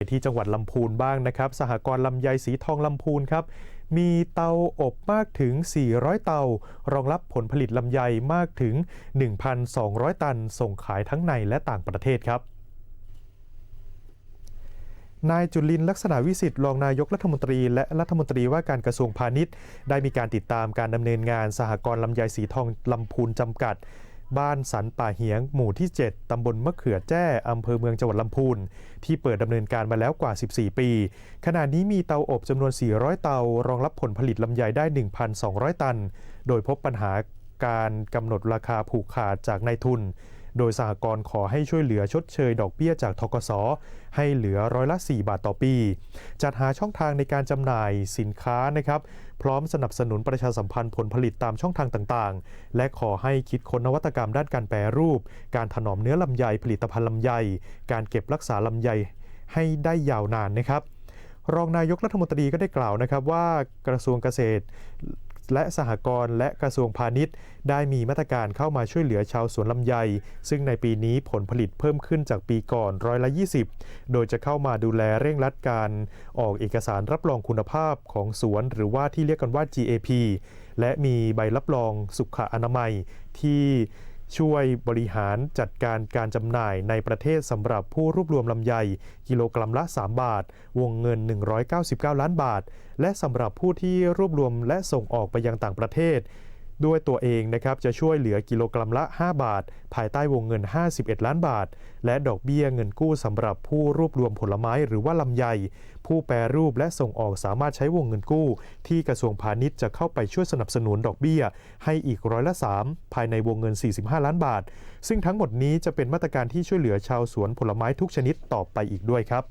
ที่จังหวัดลำพูนบ้างนะครับ สหกรณ์ลำไยสีทองลำพูนครับ มีเตาอบมากถึง 400 เตา รองรับผลผลิตลำไยมากถึง 1,200 ตัน ส่งขายทั้งในและต่างประเทศครับนายจุลินลักษณะวิสิทธิ์รองนายกรัฐมนตรี และรัฐมนตรีว่าการกระทรวงพาณิชย์ ได้มีการติดตามการดำเนินงานสหกรณ์ลำไยสีทองลำพูนจำกัด บ้านสันป่าเหียง หมู่ที่ 7 ตำบลมะเขือแจ้อำเภอเมืองจังหวัดลำพูน ที่เปิดดำเนินการมาแล้วกว่า 14 ปี ขณะนี้มีเตาอบจำนวน 400 เตารองรับผลผลิตลำไยได้ 1,200 ตัน โดยพบปัญหาการกำหนดราคาผูกขาดจากนายทุน โดยสหกรณ์ขอให้ช่วยเหลือชดเชยดอกเบี้ยจากทกสให้เหลือร้อยละ 4 บาทต่อปี จัดหาช่องทางในการจำหน่ายสินค้านะครับพร้อมสนับสนุนประชาสัมพันธ์ผลผลิตตามช่องทางต่างๆ และขอให้คิดค้นนวัตกรรมด้านการแปรรูป การถนอมเนื้อลำไยผลิตภัณฑ์ลำไย การเก็บรักษาลำไยให้ได้ยาวนานนะครับ รองนายกรัฐมนตรีก็ได้กล่าวนะครับว่ากระทรวงเกษตร และสหกรณ์และกระทรวงพาณิชย์ ได้มีมาตรการเข้ามาช่วยเหลือชาวสวนลำไย ซึ่งในปีนี้ผลผลิตเพิ่มขึ้นจากปีก่อนร้อยละ20 โดยจะเข้ามาดูแลเร่งรัดการ ออกเอกสารรับรองคุณภาพของสวนหรือว่าที่เรียกกันว่า GAP และมีใบรับรองสุขอนามัยที่ ช่วยบริหารจัดการการจำหน่ายในประเทศสำหรับผู้รวบรวมลำไย กิโลกรัมละ 3 บาท วงเงิน 199 ล้านบาท และสำหรับผู้ที่รวบรวมและส่งออกไปยังต่างประเทศ ด้วยตัวเองนะครับจะช่วยเหลือกิโลกรัมละ 5 บาท ภายใต้วงเงิน 51 ล้านบาท และดอกเบี้ยเงินกู้สำหรับผู้รวบรวมผลไม้หรือว่าลำไย ผู้แปรรูปและส่งออกสามารถใช้วงเงินกู้ ที่กระทรวงพาณิชย์จะเข้าไปช่วยสนับสนุนดอกเบี้ย ให้อีกร้อยละ 3 ภายในวงเงิน 45 ล้านบาท ซึ่งทั้งหมดนี้จะเป็นมาตรการที่ช่วยเหลือชาวสวนผลไม้ทุกชนิดต่อไปอีกด้วยครับ